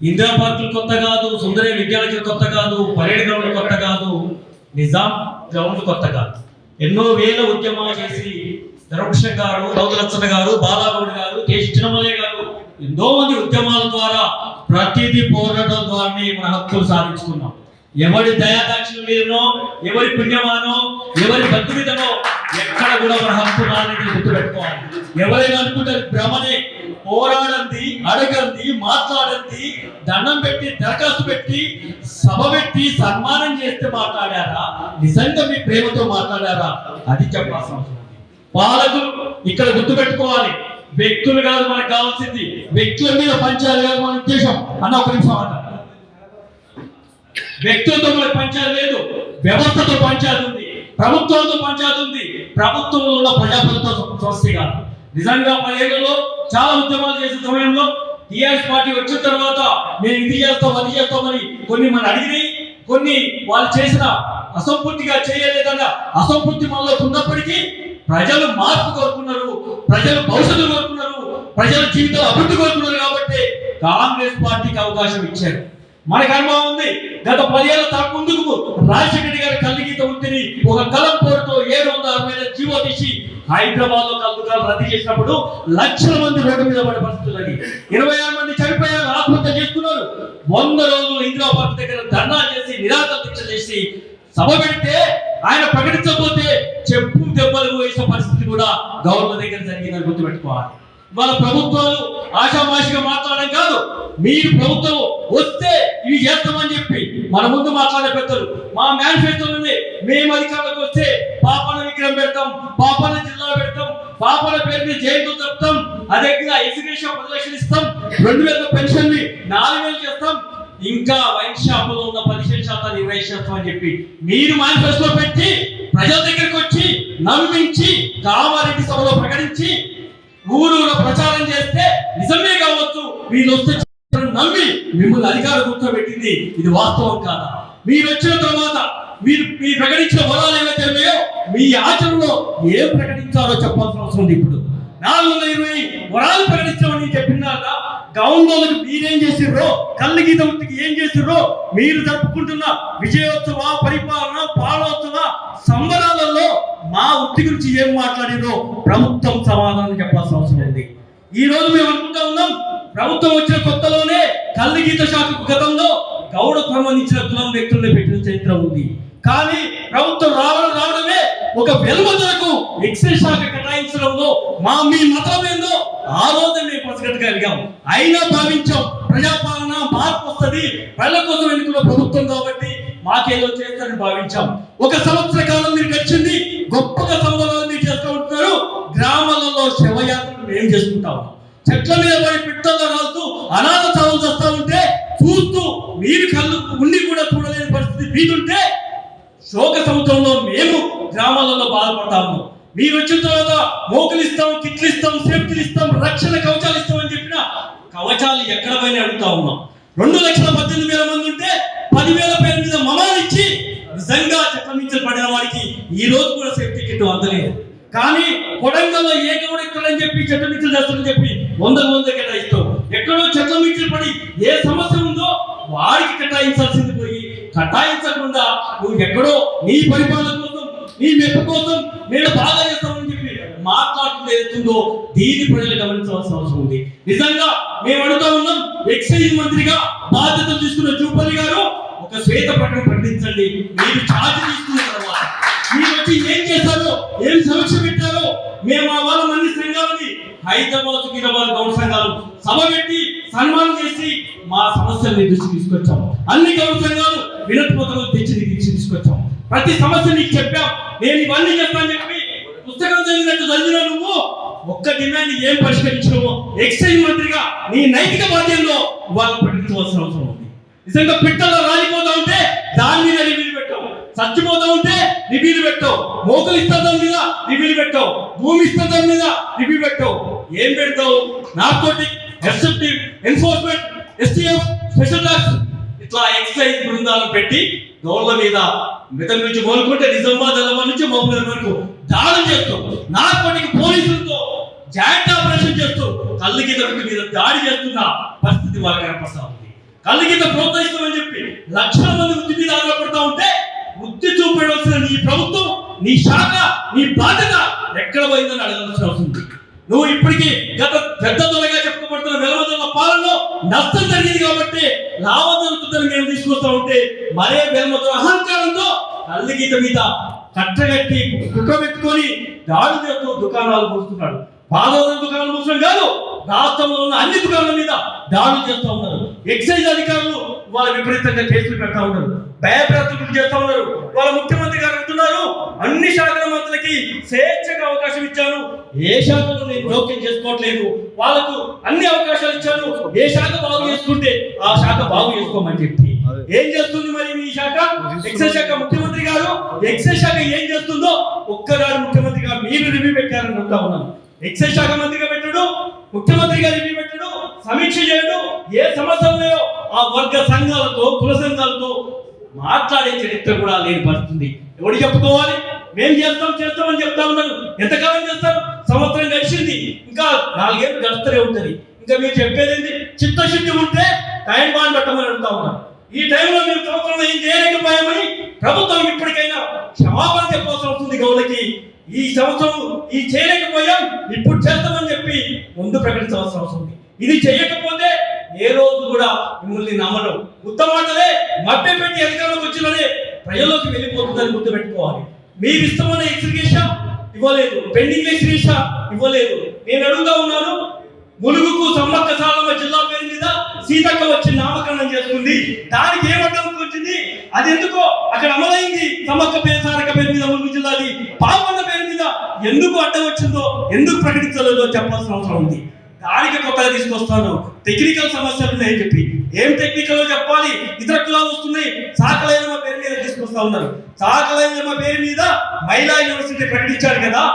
ఇందిరా పార్కులు కొత్త కాదు సుందరే విద్యాలయం కొత్త కాదు పరేడ్ గ్రౌండ్ కొత్త కాదు నిజాం గ్రౌండ్ కొత్త కాదు. ఎన్నో వేల ఉద్యమాలు చేసి ధర్మకృష్ణ గారు రౌదలచ్చన్న గారు బాలాగౌడ్ గారు కేశ చిన్నమలయ్య గారు ఎన్నో మంది ఉద్యమాల ద్వారా ప్రతిదీ పోరాటం ద్వారానే మన హక్కులు సాధించుకున్నాం. ఎవరి దయాదాక్షిణ్యమో మీదనో ఎవరి పుణ్యమానో ఎవరి భక్తుడిదనో ఎక్కడ కూడా మన హక్కు గుర్తుపెట్టుకోవాలి. ఎవరైనా అనుకుంటారు భ్రమనే పోరాడంది అడగంది మాట్లాడంది దండం పెట్టి దరఖాస్తు పెట్టి సభ పెట్టి సన్మానం చేస్తే మాట్లాడారా? నిజంగా మీ ప్రేమతో మాట్లాడారా? అది చెప్పాల్సిన అవసరం పాలకులు ఇక్కడ గుర్తుపెట్టుకోవాలి. వ్యక్తులు కాదు మనకు కావాల్సింది. వ్యక్తుల మీద పంచాలి కాదు మన ఉద్దేశం. అన్న ఒక నిమిషం అంటారు వ్యక్తులతో పంచాయతీ లేదు వ్యవస్థతో పంచాయతీ ఉంది ప్రభుత్వంతో పంచాయతీ ఉంది. ప్రభుత్వంలో ఉన్న ప్రజాప్రభుత్వ సమస్య కాదు. నిజంగా పదిహేడులో చాలా ఉద్యమాలు చేసే సమయంలో టీఆర్ఎస్ పార్టీ వచ్చిన తర్వాత మేము ఇది చేస్తాం అది చేస్తామని కొన్ని మనం అడిగినాయి. కొన్ని వాళ్ళు చేసిన అసంపూర్తిగా చేయలేదన్న అసంపూర్తి మనలో ఉన్నప్పటికీ ప్రజలు మార్పు కోరుకున్నారు ప్రజలు భవిష్యత్తు కోరుకున్నారు ప్రజల జీవితం అభివృద్ధి కోరుకున్నారు కాబట్టి కాంగ్రెస్ పార్టీకి అవకాశం ఇచ్చారు. మనకు అనుభవం ఉంది. గత పదేళ్ళ తర ముందుకు రాజశేఖర గారి కల్లి గీత ఒక కలం పోరుతో ఏడు వందల అరవై ఐదు జీవో తీసి హైదరాబాద్లో కలుగుతారు రద్దు చేసినప్పుడు లక్షల మంది రోడ్డు మీద పడే పరిస్థితులని ఇరవై ఆరు మంది చనిపోయారు ఆత్మహత్య చేసుకున్నారు. వంద రోజులు ఇందిరా పార్క్ దగ్గర ధర్నా చేసి నిరాశ దీక్ష చేసి సభ పెడితే ఆయన ప్రకటించకపోతే చెప్పు దెబ్బలు వేసే పరిస్థితి కూడా గవర్నర్ దగ్గర జరిగిందని గుర్తుపెట్టుకోవాలి. వాళ్ళ ప్రభుత్వాలు ఆషామాషిగా మాట్లాడడం కాదు. మీరు ప్రభుత్వం వస్తే ఇవి చేస్తామని చెప్పి మన ముందు మాట్లాడే పెద్దలు మా మేనిఫెస్టోలోనే మేము అధికారులకు వస్తే పాపన విగ్రహం పెడతాం పాపల జిల్లా పెడతాం పాపల పేరు జయంతో చెప్తాం అదే ఎడ్యుకేషన్ పది లక్షలు ఇస్తాం రెండు వేల పెన్షన్ని నాలుగు వేలు చేస్తాం. ఇంకా వైన్ షాపులో ఉన్న పదిహేను శాతాన్ని ఇరవై శాతం అని చెప్పి మీరు మేనిఫెస్టో పెట్టి ప్రజల దగ్గరికి వచ్చి నమ్మించి కామారెడ్డి సభలో ప్రకటించి ఊరూరు ప్రచారం చేస్తే నిజమే కావచ్చు వీళ్ళు వస్తే నమ్మి మిమ్మల్ని అధికారం కూర్చోబెట్టింది ఇది వాస్తవం కాదా? మీరు వచ్చిన తర్వాత మీరు మీ ప్రకటించిన వరాలు ఏవైతే ఉన్నాయో మీ ఆచరణలో ఏం ప్రకటించాలో చెప్పాల్సిన అవసరం ఉంది ఇప్పుడు. నాలుగు వందల ఇరవై వరాలు ప్రకటించామని చెప్పినాక గౌన్లోకి మీరేం చేసిర్రో కళ్ళు గీత వృత్తికి ఏం చేసిర్రో మీరు జరుపుకుంటున్న విజయోత్సవ పరిపాలన పాలోత్సవ సంబరాలలో మా వృత్తి గురించి ఏం మాట్లాడిరో ప్రభుత్వం సమాధానం చెప్పాల్సిన అవసరం ఉంది. ఈ రోజు మేము అనుకుంటా ఉన్నాం ప్రభుత్వం వచ్చిన కొత్తలోనే కళ్ళు గీత శాఖకు గతంలో గౌడకు సంబంధించిన కులం వ్యక్తులను పెట్టిన చరిత్ర ఉంది. కానీ ప్రభుత్వం రావడం రావడమే ఒక వెలుగుదలకు ఎక్సైజ్ శాఖ కేటాయించడంలో మా మీ మతం ఏందో ఆ రోజు మేము పసిగట్టగలిగాం అయినా భావించాం ప్రజాపాలన మార్పు వస్తుంది ప్రజల కోసం ఎన్నుకున్న ప్రభుత్వం కాబట్టి మాకేదో చేస్తారని భావించాం. ఒక సంవత్సర కాలం మీరు గడిచింది గొప్పగా సంబరాలు మీరు చేస్తూ ఉంటున్నారు గ్రామాలలో శవయాత్రలు మేము చేసుకుంటా ఉన్నాం చెట్ల మీద పోయి పిట్టంగా రాలుతూ అనాథ చావులు చేస్తా ఉంటే చూస్తూ మీరు కళ్ళు ఉండి కూడా చూడలేని పరిస్థితి మీదుంటే శోక సముద్రంలో మేము గ్రామాలలో బాధపడతా ఉన్నాం మీరు వచ్చిన తర్వాత మోకులు ఇస్తాం కిట్లు ఇస్తాం సేఫ్టీలు ఇస్తాం రక్షణ కవచాలు ఇస్తాం అని చెప్పిన కవచాలు ఎక్కడ పైన అడుగుతా ఉన్నాం. రెండు లక్షల పద్దెనిమిది వేల మంది ఉంటే పదివేల పేరు మీద మమాలిచ్చి నిజంగా నిజంగా చట్టమించలు పడిన వారికి ఈ రోజు కూడా సేఫ్టీ కిట్ అందలేదు. కానీ కొడంగల్లో ఏ గౌడ ఎక్కడని చెప్పి మిచ్చలు చేస్తారని చెప్పి వందకు వంద కేటాయిస్తాం ఎక్కడో చట్టమించలు పడి ఏ సమస్య ఉందో వారికి కేటాయించాల్సింది పోయి కటాయించకుండా నువ్వు ఎక్కడో నీ పరిపాలన కోసం నీ మెప్పు కోసం నేను బాగా చేస్తామని చెప్పి మాట్లాడుతుంది ఏదైతుందో దీని ప్రజలు గమనించవలసిన అవసరం ఉంది. నిజంగా మేము అడుగుతా ఉన్నాం ఎక్సైజ్ మంత్రిగా బాధ్యతలు తీసుకున్న జూపల్లి గారు ఒక శ్వేత ప్రకటన ప్రకటించండి. మీరు ఛార్జ్ తీసుకున్న మీరు వచ్చి ఏం చేశారో ఏం సమీక్ష పెట్టారో మేము ఆ వాళ్ళ మంది సంఘాలని హైదరాబాద్ హైదరాబాద్ గౌడ సంఘాలు సభ పెట్టి సన్మానం చేసి మా సమస్యల్ని దృష్టి తీసుకొచ్చాము తీసుకొచ్చాం. అన్ని గౌడ సంఘాలు వినతి తెచ్చి నీ తీసుకొచ్చాం. ప్రతి సమస్య నీకు చెప్పాం. నేను ఇవన్నీ చెప్తాను చెప్పి పుస్తకం చదివినట్టు చదివినా నువ్వు? ఒక్క డిమాండ్ ఏం పరిష్కరించినవో ఎక్సైజ్ మంత్రిగా నీ నైతిక బాధ్యతలో వాళ్ళు ప్రకటించవలసిన అవసరం ఉంది. నిజంగా పిట్టలో రాలిపోతా ఉంటే దాని మీద రివ్యూలు పెట్టావు. చచ్చిపోతా ఉంటే రివీలు పెట్టావు. మోకలు ఇస్తా దాని మీద రివీలు పెట్టావు. భూమి ఇస్తా దాని మీద రివ్యూ పెట్టావు. ఏం పెడతావు? Narcotic SFT enforcement STF special task ఇట్లా ఎక్సైజ్ బృందాలు పెట్టి గౌడ్ల మీద మితం నుంచి మొదలుకుంటే నిజామాబాద్ అలవా నుంచి మహబూబ్ వరకు దాడులు చేస్తూ నార్కోటిక్ పోలీసులతో జాయింట్ ఆపరేషన్ చేస్తూ కళ్ళు గీత మీద దాడి చేస్తున్న పరిస్థితి వాళ్ళకి కనపడతాం కలిగిత ప్రోత్సహిస్తామని చెప్పి లక్షల మంది వృత్తి మీద ఆధారపడతా ఉంటే వృత్తి చూపడవలసిన నీ ప్రభుత్వం నీ శాఖ నీ బాధ్యత ఎక్కడ పోయిందని అడగాల్సిన అవసరం ఉంది. నువ్వు ఇప్పటికీ గత పెద్ద తొలగా చెప్పబడుతున్న వెలవదల పాలనలో నష్టం జరిగింది కాబట్టి లాభం మేము తీసుకొస్తా ఉంటే మరే వెలమతుల అహంకారంతో కల్లిగీత మీద కట్టగట్టి కుక్కబెట్టుకొని దాడి చేస్తూ దుకాణాలు మూస్తున్నాడు. బాధవరం దుకాణాలు మూసడం కాదు రాష్ట్రంలో ఉన్న అన్ని దుకాణాల మీద దాడులు చేస్తూ ఉన్నారు ఎక్సైజ్ అధికారులు వాళ్ళ విపరీతంగా కేసులు పెడతా ఉన్నారు. భయప్రాంతులు చేస్తా ఉన్నారు. వాళ్ళ ముఖ్యమంత్రి గారు అంటున్నారు అన్ని శాఖల మంత్రులకి స్వేచ్ఛగా అవకాశం ఇచ్చాను. ఏ శాఖలో నేను జోక్యం చేసుకోవట్లేదు. వాళ్ళకు అన్ని అవకాశాలు ఇచ్చాను. ఏ శాఖ బాగు చేసుకుంటే ఆ శాఖ బాగు చేసుకోమని చెప్పి. ఏం చేస్తుంది మరి మీ శాఖ? ఎక్సైజ్ శాఖ ముఖ్యమంత్రి గారు ఎక్సైజ్ శాఖ ఏం చేస్తుందో ఒక్కగారు ముఖ్యమంత్రి గారు మీరు రివ్యూ పెట్టారని చెప్తా ఉన్నాను. ఎక్సైజ్ శాఖ మంత్రిగా పెట్టడు ముఖ్యమంత్రి గారు రివ్యూ పెట్టడు సమీక్ష చేయడు. ఏ సమస్య ఉన్నాయో ఆ వర్గ సంఘాలతో కుల సంఘాలతో మాట్లాడే చరిత్ర కూడా లేని పడుతుంది ఎవడు చెప్పుకోవాలి? మేం చేస్తాం చేస్తామని చెప్తా ఉన్నారు. ఎంతకాలం చేస్తారు? సంవత్సరం గడిచింది. ఇంకా నాలుగేళ్ళు గడుస్తూనే ఉంటుంది. ఇంకా మీరు చెప్పేది ఏంటి? చిత్తశుద్ధి ఉంటే టైం బాండ్ పెట్టమని అడుగుతా ఉన్నారు. ఈ టైంలో మేము సంవత్సరం ఏం చేయలేకపోయామని ప్రభుత్వం ఇప్పటికైనా క్షమాపణ చెప్పాల్సి వస్తుంది గౌలకి ఈ సంవత్సరం ఈ చేయలేకపోయాం ఇప్పుడు చేస్తామని చెప్పి ముందు ప్రకటించవలసిన అవసరం ఉంది. ఇది చేయకపోతే ఏ రోజు కూడా మిమ్మల్ని నమ్మడం ఉత్తమాటలే మట్టి పెట్టి అధికారంలోకి వచ్చిననే ప్రజల్లోకి వెళ్ళిపోతుందని గుర్తుపెట్టుకోవాలి. మీరు ఇష్టమైన ఎక్స్రిగేషన్ ఇవ్వలేదు పెండింగ్ ఎక్స్రిగేషన్ ఇవ్వలేదు. నేను అడుగుతా ఉన్నాను ములుగుకు సమ్మక్క సాలమ్మ జిల్లా పేరు మీద సీతక్క వచ్చి నామకరణం చేసుకుంది. దానికి ఏమడ్డం వచ్చింది? అది ఎందుకో అక్కడ అమలైంది. సమ్మక్క పేరు సారక పేరు మీద ములుగు జిల్లాది పాపన్న పేరు మీద ఎందుకు అడ్డం వచ్చిందో ఎందుకు ప్రకటించలేదో చెప్పాల్సిన అవసరం ఉంది. దానికి కొత్తగా తీసుకొస్తాను. టెక్నికల్ సమస్యలు ఉన్నాయని చెప్పి. ఏం టెక్నికల్ చెప్పాలి? ఇతర కులాలు వస్తున్నాయి. సాకలైన పేరు మీద తీసుకొస్తా ఉన్నారు. సాకలైన పేరు మీద మహిళా యూనివర్సిటీ ప్రకటించారు కదా.